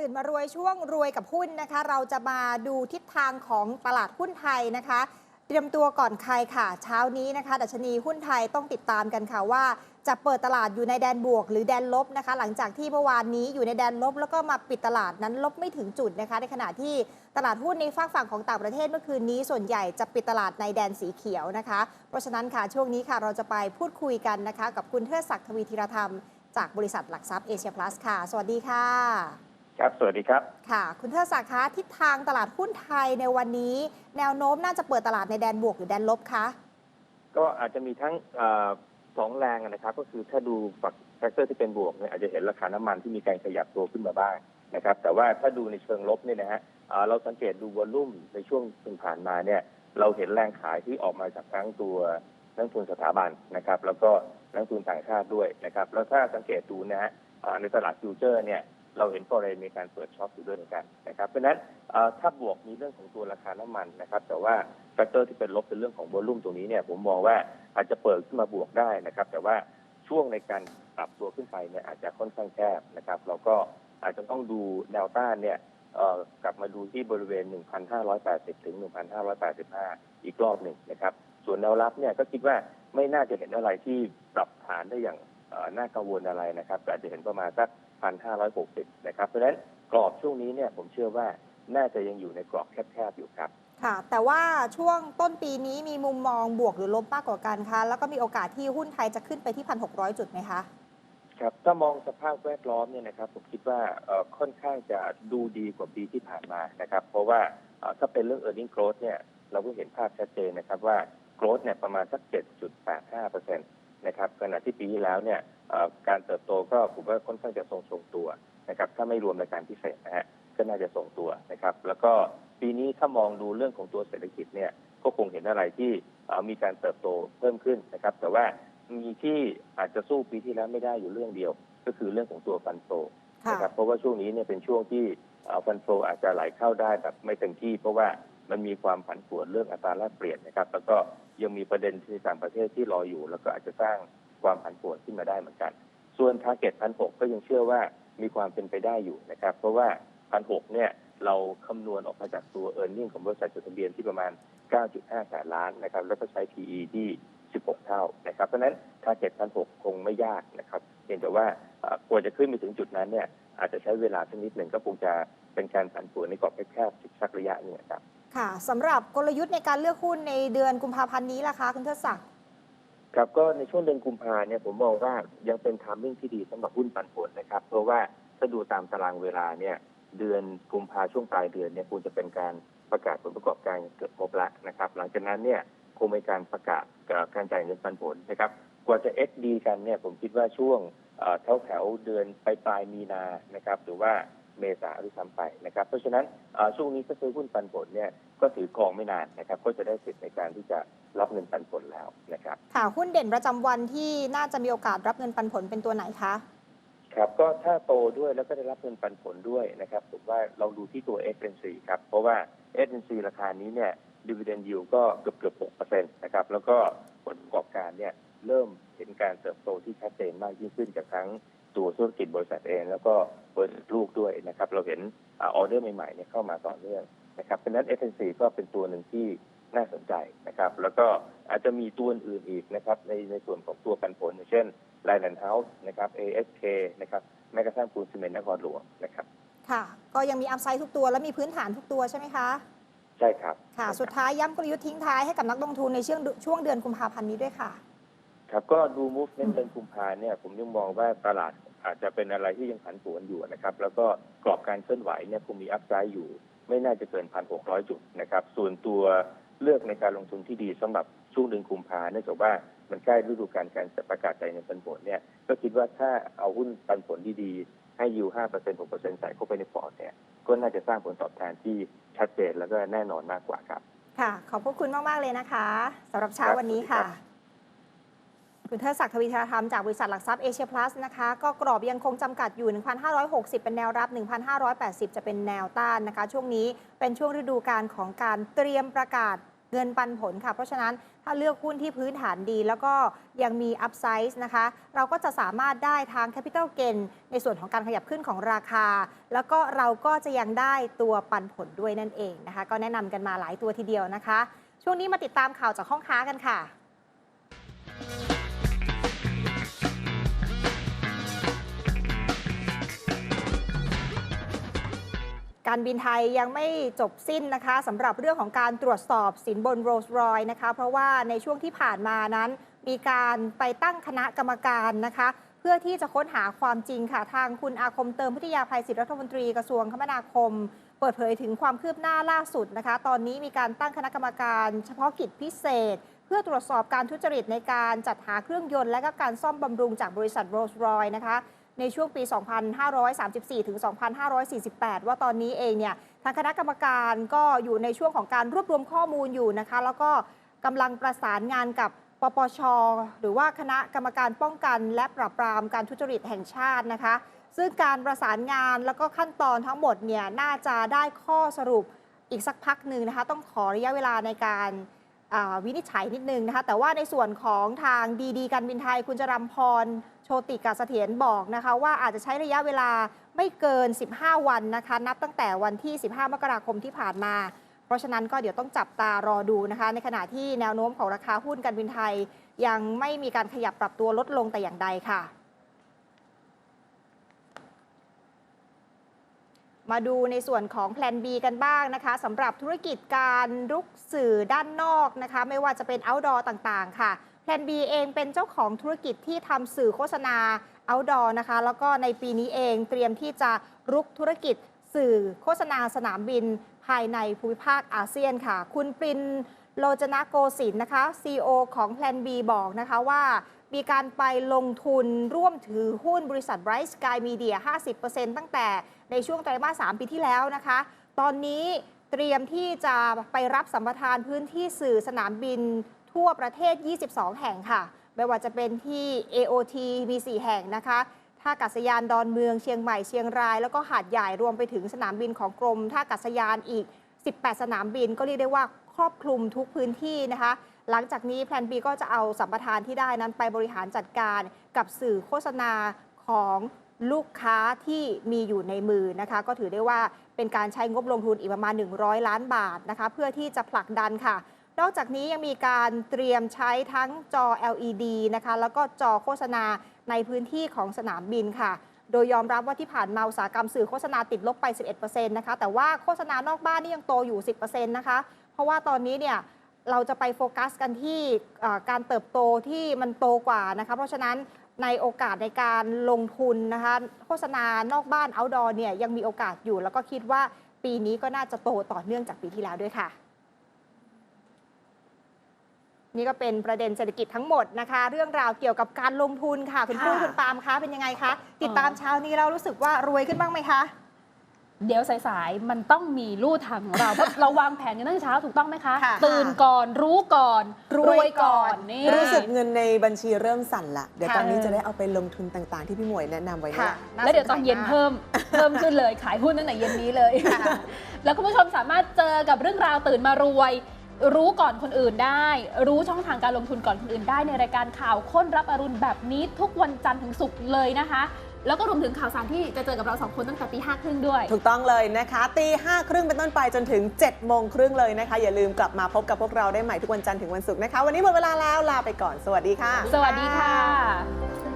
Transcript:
ตื่นมารวยช่วงรวยกับหุ้นนะคะ เราจะมาดูทิศทางของตลาดหุ้นไทยนะคะ เตรียมตัวก่อนใครค่ะ เช้านี้นะคะดัชนีหุ้นไทยต้องติดตามกันค่ะว่า จะเปิดตลาดอยู่ในแดนบวก หรือแดนลบนะคะ หลังจากที่เมื่อวานนี้อยู่ในแดนลบ แล้วก็มาปิดตลาดนั้นลบไม่ถึงจุดนะคะ ในขณะที่ตลาดหุ้นในฝากฝั่งของต่างประเทศเมื่อคืนนี้ส่วนใหญ่จะปิดตลาดในแดนสีเขียวนะคะ เพราะฉะนั้นค่ะช่วงนี้ค่ะเราจะไปพูดคุยกันนะคะ กับคุณเทิดศักดิ์ทวีธีรธรรม จากบริษัทหลักทรัพย์เอเชียพลัสค่ะ สวัสดีค่ะ ครับ สวัสดีครับ ค่ะ คุณเทิดศักดิ์คะทิศทางตลาดหุ้นไทยในวันนี้ แนวโน้มน่าจะเปิดตลาดในแดนบวกหรือแดนลบคะ ก็อาจจะมีทั้งเออสองแรงนะครับ ก็คือถ้าดูฝักแฟกเตอร์ที่เป็นบวกเนี่ยอาจจะเห็นราคาน้ำมันที่มีการขยับตัวขึ้นมาบ้างนะครับ แต่ว่าถ้าดูในเชิงลบเนี่ยนะฮะเอ่อเราสังเกตดูวอลลุ่มในช่วงที่ผ่านมาเนี่ย เราเห็นแรงขายที่ออกมาจากทั้งตัวนักลงทุนสถาบันนะครับ แล้วก็นักลงทุนต่างชาติด้วยนะครับ แล้วถ้าสังเกตดูนะฮะเอ่อในตลาดฟิวเจอร์เนี่ย เราเห็นฟอเรนมีการเปิดช็อตอยู่ด้วยเหมือนกันนะครับ เพราะฉะนั้นถ้าบวกมีเรื่องของตัวราคาน้ำมันนะครับ แต่ว่าแฟกเตอร์ที่เป็นลบเป็นเรื่องของวอลลุ่มตรงนี้เนี่ยผมมองว่าอาจจะเปิดขึ้นมาบวกได้นะครับ แต่ว่าช่วงในการปรับตัวขึ้นไปเนี่ยอาจจะค่อนข้างแคบนะครับ เราก็อาจจะต้องดูแนวต้านเนี่ยกลับมาดูที่บริเวณ 1,580 ถึง 1,585 อีกรอบหนึ่งนะครับ ส่วนแนวรับเนี่ยก็คิดว่าไม่น่าจะเห็นอะไรที่ปรับฐานได้อย่างน่ากังวลอะไรนะครับแต่อาจจะเห็นประมาณสัก 1,560 นะครับ เพราะฉะนั้นกรอบช่วงนี้เนี่ยผมเชื่อว่าน่าจะยังอยู่ในกรอบแคบๆอยู่ครับ ค่ะ แต่ว่าช่วงต้นปีนี้มีมุมมองบวกหรือลบมากกว่ากันคะ แล้วก็มีโอกาสที่หุ้นไทยจะขึ้นไปที่ 1,600 จุดไหมคะ ครับ ถ้ามองสภาพแวดล้อมเนี่ยนะครับ ผมคิดว่าเอ่อค่อนข้างจะดูดีกว่าปีที่ผ่านมานะครับ เพราะว่าเอ่อถ้าเป็นเรื่อง e a r n i n g growth เนี่ย เราก็เห็นภาพชัดเจนนะครับว่า growth เนี่ยประมาณสัก 7.85%นะครับขณะที่ปีที่แล้วเนี่ยเอ่อการเติบโตก็ผมว่าค่อนข้างจะทรงๆตัวนะครับถ้าไม่รวมรายการพิเศษนะฮะก็น่าจะทรงตัวนะครับ แล้วก็ปีนี้ถ้ามองดูเรื่องของตัวเศรษฐกิจเนี่ยก็คงเห็นอะไรที่เอ่อมีการเติบโตเพิ่มขึ้นนะครับ แต่ว่ามีที่อาจจะสู้ปีที่แล้วไม่ได้อยู่เรื่องเดียว ก็คือเรื่องของตัวฟันโฟค่ะนะครับเพราะว่าช่วงนี้เนี่ยเป็นช่วงที่ฟันโฟอาจจะไหลเข้าได้แบบไม่เต็มที่ เพราะว่ามันมีความผันผวนเรื่องอัตราแลกเปลี่ยนนะครับ แล้วก็ ยังมีประเด็นที่ต่างประเทศที่รออยู่ แล้วก็อาจจะสร้างความผันผวนขึ้นมาได้เหมือนกัน ส่วนทาร์เก็ตพันหก็ยังเชื่อว่ามีความเป็นไปได้อยู่นะครับ เพราะว่าพันหเนี่ยเราคำนวณออกมาจากตัว e a r n i n g ของบริษัทจดทะเบียนที่ประมาณ 9.5 แสนล้านนะครับ แล้วก็ใช้ PE ที่ 16 เท่านะครับ เพราะนั้นทาร์เก็ตพันหคงไม่ยากนะครับเพียงแต่ว่าเอ่อกว่าจะขึ้นไปถึงจุดนั้นเนี่ยอาจจะใช้เวลาสักนิดหนึ่งก็คงจะเป็นการผันผวนในกรอบแคบๆสักระยะหนึงนะครับ ค่ะสำหรับกลยุทธ์ในการเลือกหุ้นในเดือนกุมภาพันธ์นี้ล่ะคะคุณเทิดศักดิ์ครับก็ในช่วงเดือนกุมภาเนี่ยผมมองว่ายังเป็นทามมิ่งที่ดีสำหรับหุ้นปันผลนะครับ เพราะว่าถ้าดูตามตารางเวลาเนี่ยเดือนกุมภาช่วงปลายเดือนเนี่ยควรจะเป็นการประกาศผลประกอบการเกือบครบล้วนะครับ หลังจากนั้นเนี่ยคงมีการประกาศการจ่ายเงินปันผลนะครับกว่าจะ SD กันเนี่ยผมคิดว่าช่วงแถวแถวเดือนปลายปลายมีนานะครับหรือว่า เมษาหรือซ้ำไปนะครับ เพราะฉะนั้นเอ่อช่วงนี้ถ้าซื้อหุ้นปันผลเนี่ยก็ถือกองไม่นานนะครับ ก็จะได้สิทธิ์ในการที่จะรับเงินปันผลแล้วนะครับค่ะหุ้นเด่นประจำวันที่น่าจะมีโอกาสรับเงินปันผลเป็นตัวไหนคะครับก็ถ้าโตด้วยแล้วก็ได้รับเงินปันผลด้วยนะครับผมว่าเราดูที่ตัว s n c ครับเพราะว่า s n c ราคานี้เนี่ยดีเวเดนยิวก็เกือบเกือบ6เปอร์เซ็นต์นะครับแล้วก็ผลประกอบการเนี่ยเริ่มเห็นการเติบโตที่ชัดเจนมากยิ่งขึ้นจากทั้ง ตัวธุรกิจบริษัทเอง แล้วก็บริษัทลูกด้วยนะครับ เราเห็นออเดอร์ใหม่ๆเนี่ยเข้ามาต่อเนื่องนะครับเพราะฉะนั้น s n c ก็เป็นตัวหนึ่งที่น่าสนใจนะครับ แล้วก็อาจจะมีตัวอื่นอีกนะครับ ในในส่วนของตัวปันผลอย่างเช่นไลแลนด์เฮาส์นะครับ ASK นะครับแม้กระทั่งปูนซีเมนต์นครหลวงนะครับ ค่ะ ก็ยังมีอัพไซด์ทุกตัวและมีพื้นฐานทุกตัวใช่ไหมคะ ใช่ครับ ค่ะ สุดท้ายย้ำกลยุทธ์ทิ้งท้ายให้กับนักลงทุนในช่วงช่วงเดือนกุมภาพันธ์นี้ด้วยค่ะ ครับก็ดู movement เดือนกุมภาเนี่ยผมยังมองว่าตลาดอาจจะเป็นอะไรที่ยังผันผวนอยู่นะครับ แล้วก็กรอบการเคลื่อนไหวเนี่ยคงมีอัพไซด์อยู่ ไม่น่าจะเกิน1,600จุดนะครับ ส่วนตัวเลือกในการลงทุนที่ดีสำหรับช่วงเดือนกุมภาเนื่องจากว่ามันใกล้ฤดูการการประกาศจ่ายเงินปันผลเนี่ย ก็คิดว่าถ้าเอาหุ้นปันผลดีๆ ให้ยู5% 6%ใส่เข้าไปในพอร์ตเนี่ย ก็น่าจะสร้างผลตอบแทนที่ชัดเจนแล้วก็แน่นอนมากกว่าครับ ค่ะ ขอบพระคุณมาก ๆ เลยนะคะสำหรับเช้าครับวันนี้สวัสดีครัค่ะบ คุณเทิดศักดิ์ทวีธารธรรมจากบริษัทหลักทรัพย์เอเชียพลัสนะคะ ก็กรอบยังคงจำกัดอยู่ 1,560 เป็นแนวรับ 1,580 จะเป็นแนวต้านนะคะ ช่วงนี้เป็นช่วงฤดูการของการเตรียมประกาศเงินปันผลค่ะ เพราะฉะนั้นถ้าเลือกหุ้นที่พื้นฐานดี แล้วก็ยังมีอัพไซส์นะคะ เราก็จะสามารถได้ทาง Capital Gain ในส่วนของการขยับขึ้นของราคา แล้วก็เราก็จะยังได้ตัวปันผลด้วยนั่นเองนะคะ ก็แนะนำกันมาหลายตัวทีเดียวนะคะ ช่วงนี้มาติดตามข่าวจากห้องค้ากันค่ะ การบินไทยยังไม่จบสิ้นนะคะสำหรับเรื่องของการตรวจสอบสินบนโรลส์รอยนะคะ เพราะว่าในช่วงที่ผ่านมานั้น มีการไปตั้งคณะกรรมการนะคะ เพื่อที่จะค้นหาความจริงค่ะ ทางคุณอาคมเติมพิทยาภัยศิษย์รัฐมนตรีกระทรวงคมนาคม เปิดเผยถึงความคืบหน้าล่าสุดนะคะ ตอนนี้มีการตั้งคณะกรรมการเฉพาะกิจพิเศษ เพื่อตรวจสอบการทุจริตในการจัดหาเครื่องยนต์และก็การซ่อมบำรุงจากบริษัทโรลส์รอยนะคะ ในช่วงปี 2534 ถึง 2548 ว่าตอนนี้เองเนี่ยทางคณะกรรมการก็อยู่ในช่วงของการรวบรวมข้อมูลอยู่นะคะ แล้วก็กำลังประสานงานกับปปช หรือว่าคณะกรรมการป้องกัน และปราบปรามการทุจริตแห่งชาตินะคะ ซึ่งการประสานงานแล้วก็ขั้นตอนทั้งหมดเนี่ยน่าจะได้ข้อสรุปอีกสักพักหนึ่งนะคะ ต้องขอระยะเวลาในการวินิจฉัยนิดนึงนะคะ แต่ว่าในส่วนของทางดีดีการบินไทยคุณจรำพร ชติกาเสถียรบอกนะคะว่าอาจจะใช้ระยะเวลาไม่เกิน 15 วันนะคะ นับตั้งแต่วันที่ 15 มกราคมที่ผ่านมา เพราะฉะนั้นก็เดี๋ยวต้องจับตารอดูนะคะ ในขณะที่แนวโน้มของราคาหุ้นการบินไทย ยังไม่มีการขยับปรับตัวลดลงแต่อย่างใดค่ะมาดูในส่วนของแพลน B กันบ้างนะคะสำหรับธุรกิจการรุกสื่อด้านนอกนะคะ ไม่ว่าจะเป็น outdoor ต่างๆ ค่ะ แพลน B เองเป็นเจ้าของธุรกิจที่ทำสื่อโฆษณา outdoor นะคะ แล้วก็ในปีนี้เองเตรียมที่จะรุกธุรกิจสื่อโฆษณาสนามบิน ภายในภูมิภาคอาเซียนค่ะ คุณปรินโลจนะโกสินนะคะ CEO ของแพลน B บอกนะคะว่ามีการไปลงทุนร่วมถือหุ้นบริษัท Bright Sky Media 50%ตั้งแต่ในช่วงไตรมาส 3 ปีที่แล้วนะคะ ตอนนี้เตรียมที่จะไปรับสัมปทานพื้นที่สื่อสนามบิน ทั่วประเทศ 22 แห่งค่ะ ไม่ว่าจะเป็นที่ AOT มี 4 แห่งนะคะท่าอากาศยานดอนเมืองเชียงใหม่เชียงราย แล้วก็หาดใหญ่รวมไปถึงสนามบินของกรมท่าอากาศยานอีก 18 สนามบินก็เรียกได้ว่าครอบคลุมทุกพื้นที่นะคะ หลังจากนี้แพลน B ก็จะเอาสัมปทานที่ได้นั้นไปบริหารจัดการกับสื่อโฆษณาของลูกค้าที่มีอยู่ในมือนะคะ ก็ถือได้ว่าเป็นการใช้งบลงทุนอีกประมาณ 100 ล้านบาทนะคะ เพื่อที่จะผลักดันค่ะ นอกจากนี้ยังมีการเตรียมใช้ทั้งจอ LED นะคะแล้วก็จอโฆษณาในพื้นที่ของสนามบินค่ะ โดยยอมรับว่าที่ผ่านมาอุตสาหกรรมสื่อโฆษณาติดลบไป 11%นะคะ แต่ว่าโฆษณานอกบ้านนี่ยังโตอยู่ 10%นะคะ เพราะว่าตอนนี้เนี่ยเราจะไปโฟกัสกันที่การเติบโตที่มันโตกว่านะคะ เพราะฉะนั้นในโอกาสในการลงทุนนะคะโฆษณานอกบ้าน outdoor เนี่ยยังมีโอกาสอยู่ แล้วก็คิดว่าปีนี้ก็น่าจะโตต่อเนื่องจากปีที่แล้วด้วยค่ะ นี่ก็เป็นประเด็นเศรษฐกิจทั้งหมดนะคะ เรื่องราวเกี่ยวกับการลงทุนค่ะคุณค่ะปุ้ยคุณปาล์มคะเป็นยังไงคะติดตามเช้านี้เรารู้สึกว่ารวยขึ้นบ้างไหมคะ เดี๋ยวสายๆ มันต้องมีลู่ทางของเรา เพราะเราวางแผนกันตั้งแต่เช้าถูกต้องไหมคะ ค่ะ ตื่นก่อนรู้ก่อนรวยก่อนนี่ รู้สึกเงินในบัญชีเริ่มสั่นละ เดี๋ยวค่ะตอนนี้จะได้เอาไปลงทุนต่างๆ ที่พี่หมวยแนะนำไว้เนี่ค่ะยแล้วเดี๋ยวตอนเย็นเพิ่มเพิ่มขึ้นเลยขายหุ้นตั้งแต่เย็นนี้เลยค่ะแล้วคุณผู้ชมสามารถเจอกับเรื่องราวตื่นมารวย รู้ก่อนคนอื่นได้ รู้ช่องทางการลงทุนก่อนคนอื่นได้ในรายการข่าวค้นรับอรุณแบบนี้ทุกวันจันทร์ถึงศุกร์เลยนะคะ แล้วก็รวมถึงข่าวสารที่จะเจอกับเราสองคนตั้งแต่ตีห้าครึ่งด้วย ถูกต้องเลยนะคะตีห้าครึ่งเป็นต้นไปจนถึง7จ็ดโมงครึ่งเลยนะคะ อย่าลืมกลับมาพบกับพวกเราได้ใหม่ทุกวันจันทร์ถึงวันศุกร์นะคะ วันนี้หมดเวลาแล้วลาไปก่อน สวัสดีค่ะ สวัสดีค่ะ